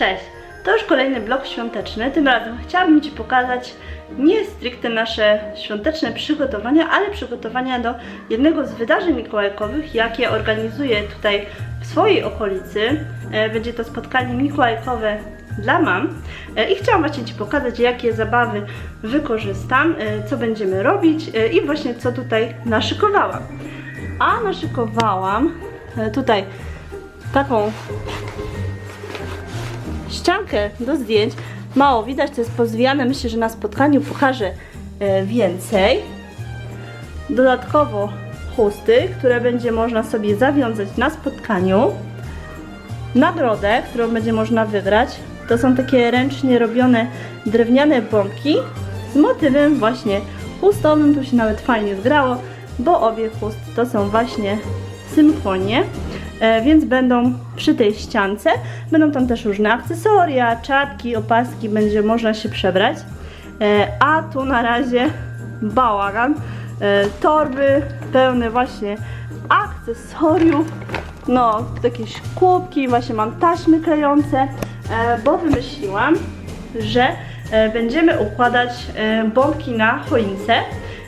Cześć! To już kolejny vlog świąteczny. Tym razem chciałabym Ci pokazać nie stricte nasze świąteczne przygotowania, ale przygotowania do jednego z wydarzeń mikołajkowych, jakie organizuję tutaj w swojej okolicy. E, Będzie to spotkanie mikołajkowe dla mam E, i chciałam właśnie Ci pokazać, jakie zabawy wykorzystam, e, co będziemy robić i właśnie co tutaj naszykowałam. A naszykowałam tutaj taką ściankę do zdjęć. Mało widać, to jest pozwijane. Myślę, że na spotkaniu pokażę e, więcej. Dodatkowo chusty, które będzie można sobie zawiązać na spotkaniu. Nagrodę, którą będzie można wygrać, to są takie ręcznie robione drewniane bombki z motywem właśnie chustowym. Tu się nawet fajnie zgrało, bo obie chusty to są właśnie symfonie, więc będą przy tej ściance. Będą tam też różne akcesoria, czapki, opaski, będzie można się przebrać. E, A tu na razie bałagan, e, torby pełne właśnie akcesoriów, no jakieś kubki, właśnie mam taśmy klejące, e, bo wymyśliłam, że e, będziemy układać e, bombki na choince.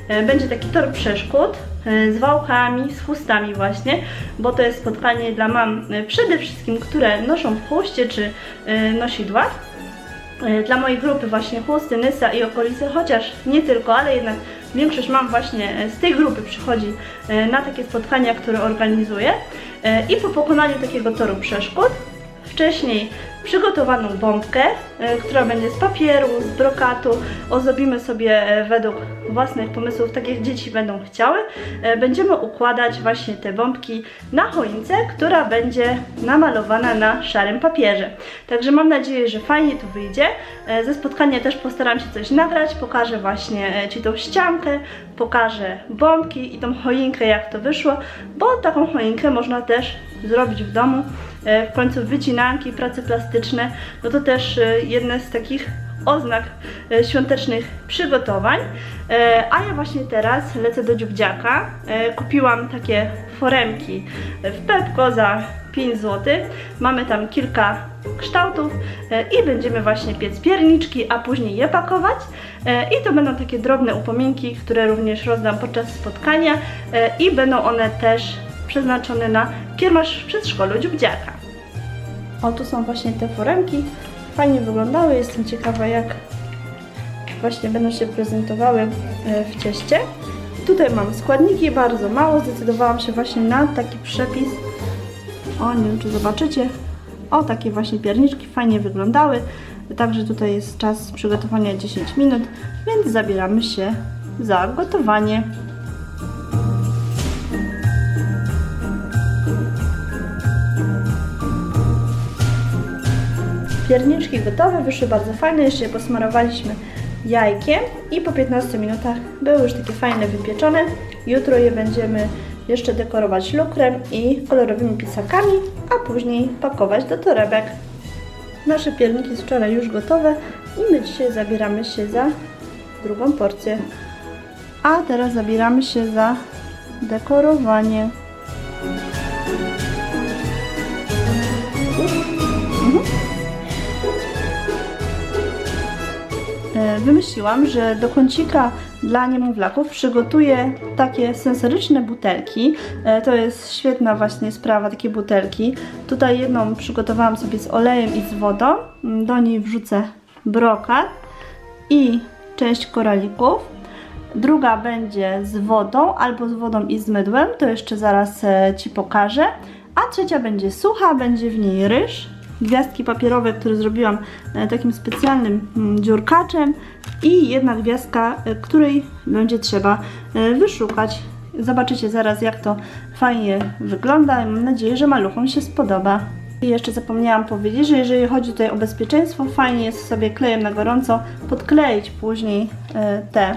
E, Będzie taki tor przeszkód e, z wałkami, z chustami właśnie, bo to jest spotkanie dla mam e, przede wszystkim, które noszą w chuście czy e, nosidłach. E, Dla mojej grupy właśnie chusty, Nysa i okolice, chociaż nie tylko, ale jednak większość mam właśnie e, z tej grupy przychodzi e, na takie spotkania, które organizuję. E, I po pokonaniu takiego toru przeszkód, wcześniej przygotowaną bombkę, e, która będzie z papieru, z brokatu, ozdobimy sobie e, według własnych pomysłów, tak jak dzieci będą chciały. E, Będziemy układać właśnie te bombki na choince, która będzie namalowana na szarym papierze. Także mam nadzieję, że fajnie to wyjdzie. Ze spotkania też postaram się coś nagrać, pokażę właśnie Ci tą ściankę, pokażę bombki i tą choinkę, jak to wyszło, bo taką choinkę można też zrobić w domu. E, W końcu wycinanki, prace plastyczne, no to też e, jedne z takich oznak e, świątecznych przygotowań. A ja właśnie teraz lecę do dziubdziaka. Kupiłam takie foremki w Pepko za 5 zł. Mamy tam kilka kształtów i będziemy właśnie piec pierniczki, a później je pakować. I to będą takie drobne upominki, które również rozdam podczas spotkania i będą one też przeznaczone na kiermasz w przedszkolu dziubdziaka. O, tu są właśnie te foremki. Fajnie wyglądały. Jestem ciekawa, jak właśnie będą się prezentowały e, w cieście. Tutaj mam składniki, bardzo mało. Zdecydowałam się właśnie na taki przepis. O, nie wiem, czy zobaczycie. O, takie właśnie pierniczki fajnie wyglądały. Także tutaj jest czas przygotowania 10 minut, więc zabieramy się za gotowanie. Pierniczki gotowe, wyszły bardzo fajne, jeszcze je posmarowaliśmy jajkiem i po 15 minutach były już takie fajne wypieczone. Jutro je będziemy jeszcze dekorować lukrem i kolorowymi pisakami, a później pakować do torebek. Nasze pierniki z wczoraj już gotowe i my dzisiaj zabieramy się za drugą porcję. A teraz zabieramy się za dekorowanie. E, wymyśliłam, że do kącika dla niemowlaków przygotuję takie sensoryczne butelki. E, To jest świetna właśnie sprawa, takie butelki. Tutaj jedną przygotowałam sobie z olejem i z wodą. Do niej wrzucę brokat i część koralików. Druga będzie z wodą albo z wodą i z mydłem, to jeszcze zaraz e, Ci pokażę. A trzecia będzie sucha, będzie w niej ryż, gwiazdki papierowe, które zrobiłam e, takim specjalnym mm, dziurkaczem i jedna gwiazdka, e, której będzie trzeba e, wyszukać. Zobaczycie zaraz jak to fajnie wygląda mam nadzieję, że maluchom się spodoba. I jeszcze zapomniałam powiedzieć, że jeżeli chodzi tutaj o bezpieczeństwo, fajnie jest sobie klejem na gorąco podkleić później te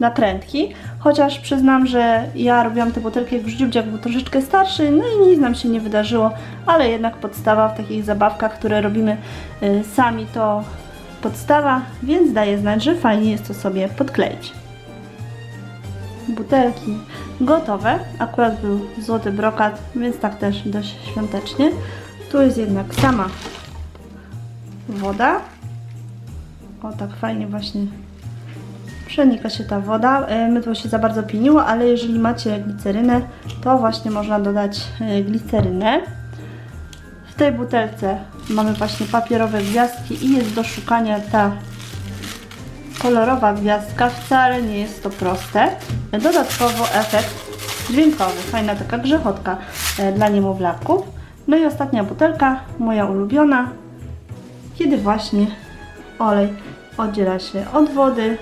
nakrętki. Chociaż przyznam, że ja robiłam te butelki jak już dziubdziak był troszeczkę starszy, no i nic nam się nie wydarzyło, ale jednak podstawa w takich zabawkach, które robimy y, sami, to podstawa, więc daje znać, że fajnie jest to sobie podkleić. Butelki gotowe, akurat był złoty brokat, więc tak też dość świątecznie. Tu jest jednak sama woda. O, tak fajnie właśnie przenika się ta woda. E, Mydło się za bardzo pieniło, ale jeżeli macie glicerynę, to właśnie można dodać e, glicerynę. W tej butelce mamy właśnie papierowe gwiazdki i jest do szukania ta kolorowa gwiazdka. Wcale nie jest to proste. Dodatkowo efekt dźwiękowy. Fajna taka grzechotka e, dla niemowlaków. No i ostatnia butelka, moja ulubiona, kiedy właśnie olej oddziela się od wody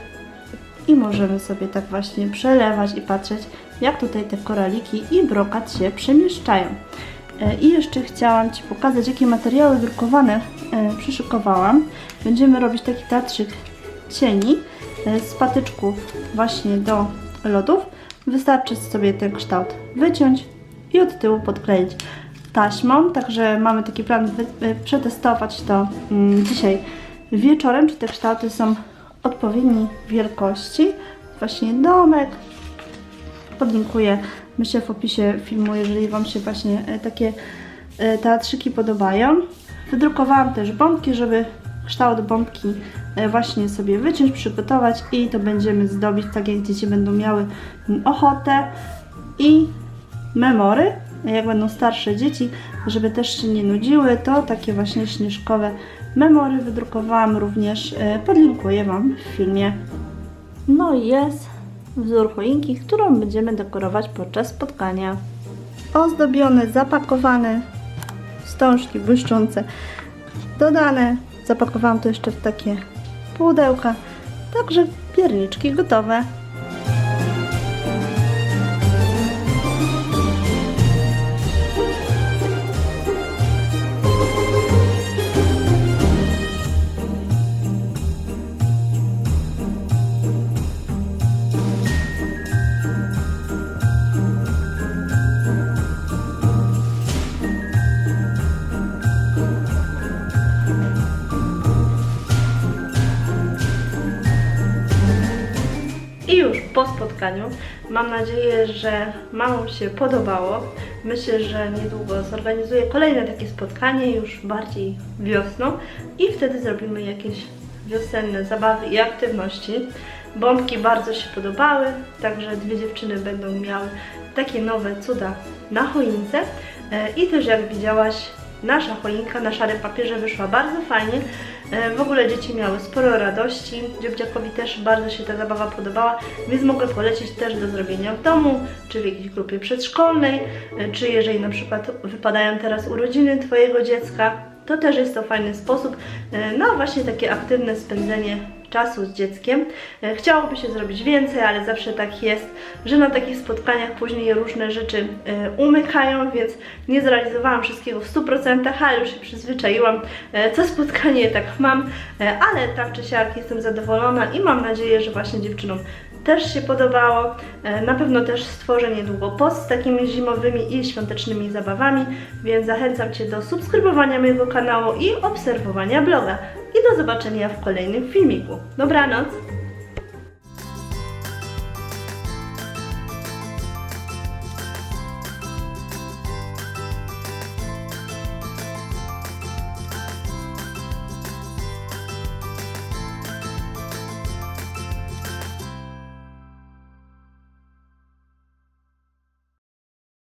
i możemy sobie tak właśnie przelewać i patrzeć, jak tutaj te koraliki i brokat się przemieszczają. E, I jeszcze chciałam Ci pokazać, jakie materiały drukowane e, przyszykowałam. Będziemy robić taki teatrzyk cieni e, z patyczków właśnie do lodów. Wystarczy sobie ten kształt wyciąć i od tyłu podkleić taśmą, także mamy taki plan przetestować to mm, dzisiaj wieczorem, czy te kształty są odpowiedniej wielkości. Właśnie domek, podlinkuję, myślę w opisie filmu, jeżeli Wam się właśnie e, takie e, teatrzyki podobają. Wydrukowałam też bombki, żeby kształt bombki e, właśnie sobie wyciąć, przygotować i to będziemy zdobić tak jak dzieci będą miały ochotę i memory, jak będą starsze dzieci, żeby też się nie nudziły, to takie właśnie śnieżkowe memory wydrukowałam również, e, podlinkuję Wam w filmie. No i jest wzór choinki, którą będziemy dekorować podczas spotkania. Ozdobione, zapakowane, wstążki błyszczące dodane. Zapakowałam to jeszcze w takie pudełka, także pierniczki gotowe. Spotkaniu mam nadzieję, że mamom się podobało. Myślę, że niedługo zorganizuję kolejne takie spotkanie, już bardziej wiosną i wtedy zrobimy jakieś wiosenne zabawy i aktywności. Bombki bardzo się podobały, także dwie dziewczyny będą miały takie nowe cuda na choince. E, I też jak widziałaś, nasza choinka na szarym papierze wyszła bardzo fajnie. E, W ogóle dzieci miały sporo radości. Dziobdziakowi też bardzo się ta zabawa podobała, więc mogę polecić też do zrobienia w domu, czy w jakiejś grupie przedszkolnej, e, czy jeżeli na przykład wypadają teraz urodziny Twojego dziecka, to też jest to fajny sposób e, na właśnie takie aktywne spędzenie czasu z dzieckiem. E, Chciałoby się zrobić więcej, ale zawsze tak jest, że na takich spotkaniach później różne rzeczy e, umykają, więc nie zrealizowałam wszystkiego w 100%, ale już się przyzwyczaiłam. E, Co spotkanie tak mam, ale tak czy siak jestem zadowolona i mam nadzieję, że właśnie dziewczynom też się podobało. Na pewno też stworzę niedługo post z takimi zimowymi i świątecznymi zabawami, więc zachęcam Cię do subskrybowania mojego kanału i obserwowania bloga. Do zobaczenia w kolejnym filmiku. Dobranoc!